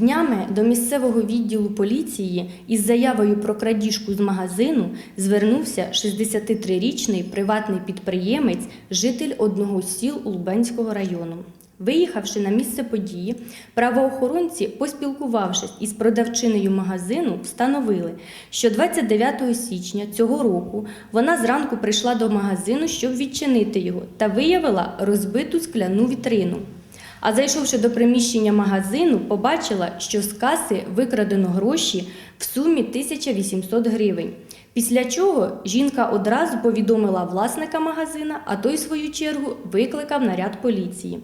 Днями до місцевого відділу поліції із заявою про крадіжку з магазину звернувся 63-річний приватний підприємець, житель одного з сіл Лубенського району. Виїхавши на місце події, правоохоронці, поспілкувавшись із продавчиною магазину, встановили, що 29 січня цього року вона зранку прийшла до магазину, щоб відчинити його, та виявила розбиту скляну вітрину. А зайшовши до приміщення магазину, побачила, що з каси викрадено гроші в сумі 1800 гривень. Після чого жінка одразу повідомила власника магазина, а той, в свою чергу, викликав наряд поліції.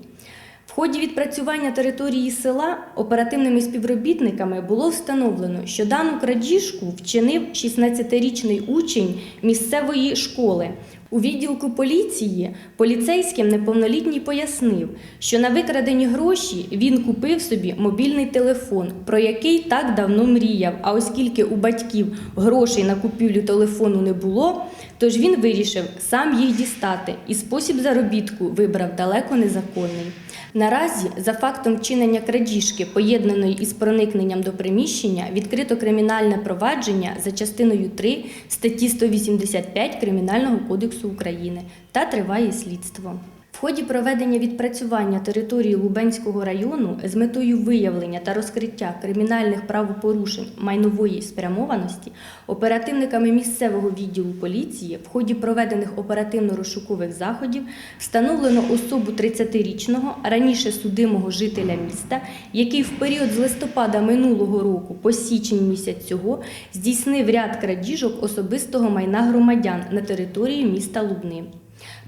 Ході відпрацювання території села оперативними співробітниками було встановлено, що дану крадіжку вчинив 16-річний учень місцевої школи. У відділку поліції поліцейським неповнолітній пояснив, що на викрадені гроші він купив собі мобільний телефон, про який так давно мріяв. А оскільки у батьків грошей на купівлю телефону не було, тож він вирішив сам їх дістати і спосіб заробітку вибрав далеко незаконний. Наразі за фактом вчинення крадіжки, поєднаної із проникненням до приміщення, відкрито кримінальне провадження за частиною 3 статті 185 Кримінального кодексу України та триває слідство. В ході проведення відпрацювання території Лубенського району з метою виявлення та розкриття кримінальних правопорушень майнової спрямованості оперативниками місцевого відділу поліції в ході проведених оперативно-розшукових заходів встановлено особу 30-річного раніше судимого жителя міста, який в період з листопада минулого року по січень місяць цього здійснив ряд крадіжок особистого майна громадян на території міста Лубни.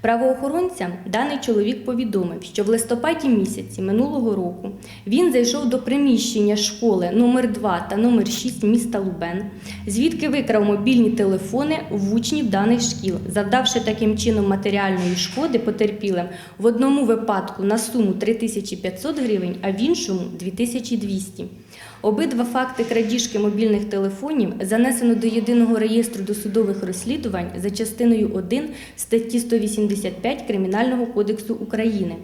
Правоохоронцям даний чоловік повідомив, що в листопаді місяці минулого року він зайшов до приміщення школи номер 2 та номер 6 міста Лубен, звідки викрав мобільні телефони в учнів даних шкіл, завдавши таким чином матеріальної шкоди потерпілим в одному випадку на суму 3500 гривень, а в іншому 2200. Обидва факти крадіжки мобільних телефонів занесено до єдиного реєстру досудових розслідувань за частиною 1 статті 185 Кримінального кодексу України.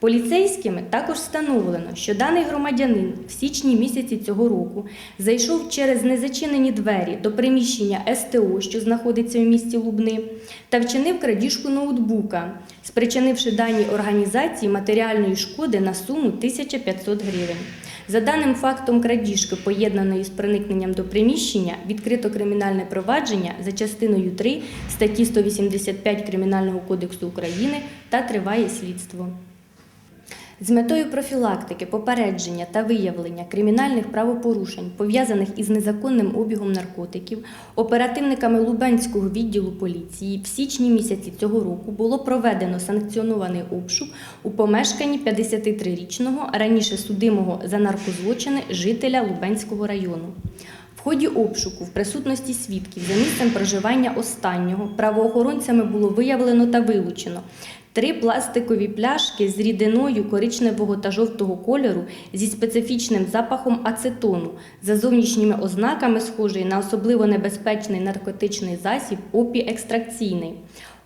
Поліцейськими також встановлено, що даний громадянин в січні місяці цього року зайшов через незачинені двері до приміщення СТО, що знаходиться в місті Лубни, та вчинив крадіжку ноутбука, спричинивши даній організації матеріальної шкоди на суму 1500 гривень. За даним фактом крадіжки, поєднаної з проникненням до приміщення, відкрито кримінальне провадження за частиною 3 статті 185 Кримінального кодексу України та триває слідство. З метою профілактики, попередження та виявлення кримінальних правопорушень, пов'язаних із незаконним обігом наркотиків, оперативниками Лубенського відділу поліції в січні місяці цього року було проведено санкціонований обшук у помешканні 53-річного раніше судимого за наркозлочини жителя Лубенського району. В ході обшуку в присутності свідків за місцем проживання останнього правоохоронцями було виявлено та вилучено три пластикові пляшки з рідиною коричневого та жовтого кольору зі специфічним запахом ацетону, за зовнішніми ознаками схожий на особливо небезпечний наркотичний засіб опіекстракційний.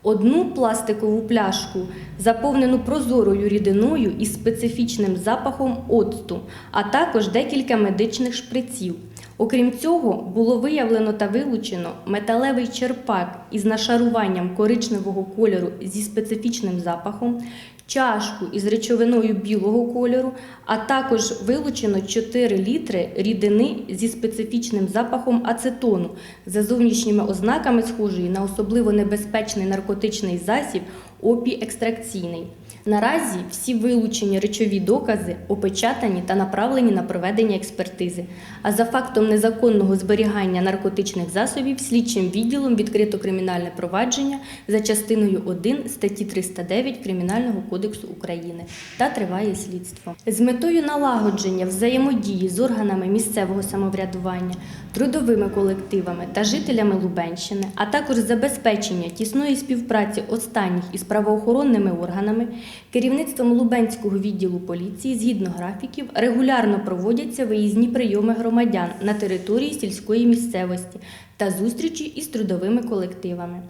Одну пластикову пляшку, заповнену прозорою рідиною із специфічним запахом оцту, а також декілька медичних шприців. Окрім цього, було виявлено та вилучено металевий черпак із нашаруванням коричневого кольору зі специфічним запахом, чашку із речовиною білого кольору, а також вилучено 4 літри рідини зі специфічним запахом ацетону, за зовнішніми ознаками схожої на особливо небезпечний наркотичний засіб опіекстракційний. Наразі всі вилучені речові докази опечатані та направлені на проведення експертизи. А за фактом незаконного зберігання наркотичних засобів слідчим відділом відкрито кримінальне провадження за частиною 1 статті 309 Кримінального кодексу України та триває слідство. З метою налагодження взаємодії з органами місцевого самоврядування, трудовими колективами та жителями Лубенщини, а також забезпечення тісної співпраці останніх із правоохоронними органами, керівництвом Лубенського відділу поліції згідно графіків регулярно проводяться виїзні прийоми громадян на території сільської місцевості та зустрічі із трудовими колективами.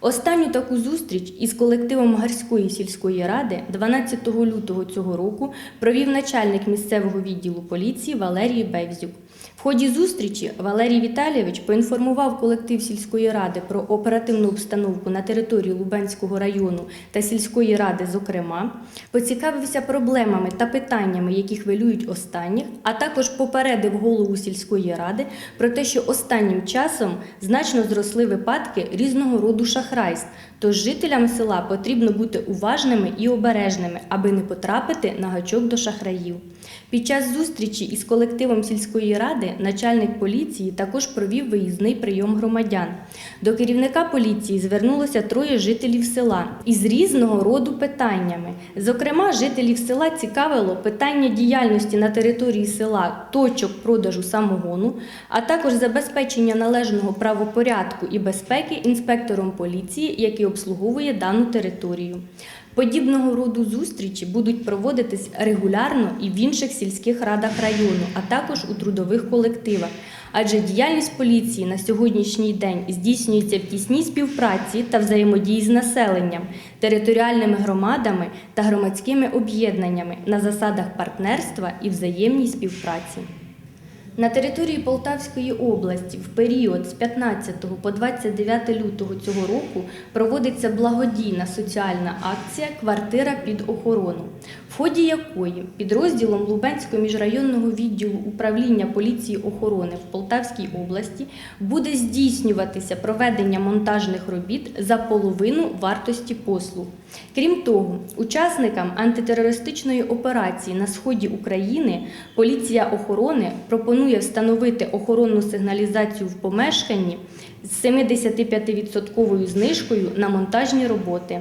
Останню таку зустріч із колективом Гарської сільської ради 12 лютого цього року провів начальник місцевого відділу поліції Валерій Бевзюк. В ході зустрічі Валерій Віталійович поінформував колектив сільської ради про оперативну обстановку на території Лубенського району та сільської ради, зокрема, поцікавився проблемами та питаннями, які хвилюють останніх, а також попередив голову сільської ради про те, що останнім часом значно зросли випадки різного роду шахрайств. Тож жителям села потрібно бути уважними і обережними, аби не потрапити на гачок до шахраїв. Під час зустрічі із колективом сільської ради начальник поліції також провів виїзний прийом громадян. До керівника поліції звернулося троє жителів села із різного роду питаннями. Зокрема, жителів села цікавило питання діяльності на території села точок продажу самогону, а також забезпечення належного правопорядку і безпеки інспектором поліції, який обслуговує дану територію. Подібного роду зустрічі будуть проводитись регулярно і в інших сільських радах району, а також у трудових колективах. Адже діяльність поліції на сьогоднішній день здійснюється в тісній співпраці та взаємодії з населенням, територіальними громадами та громадськими об'єднаннями на засадах партнерства і взаємній співпраці. На території Полтавської області в період з 15 по 29 лютого цього року проводиться благодійна соціальна акція Квартира під охорону, в ході якої підрозділом Лубенського міжрайонного відділу управління поліції охорони в Полтавській області буде здійснюватися проведення монтажних робіт за половину вартості послуг. Крім того, учасникам антитерористичної операції на сході України поліція охорони пропонує встановити охоронну сигналізацію в помешканні з 75% знижкою на монтажні роботи.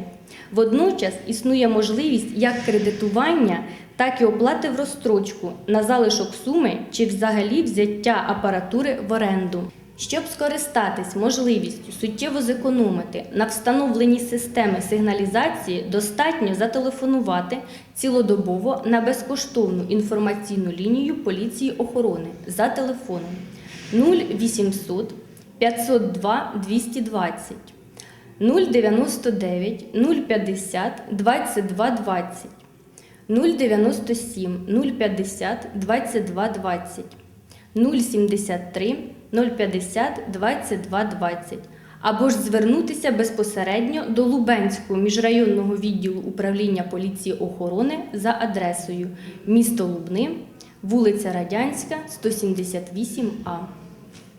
Водночас існує можливість як кредитування, так і оплати в розстрочку на залишок суми чи взагалі взяття апаратури в оренду. Щоб скористатись можливістю суттєво зекономити на встановленні системи сигналізації, достатньо зателефонувати цілодобово на безкоштовну інформаційну лінію поліції охорони за телефоном 0800 502 220 099 050 22 20 097 050 22 20 073 050 22 20 або ж звернутися безпосередньо до Лубенського міжрайонного відділу управління поліції охорони за адресою місто Лубни, вулиця Радянська, 178А.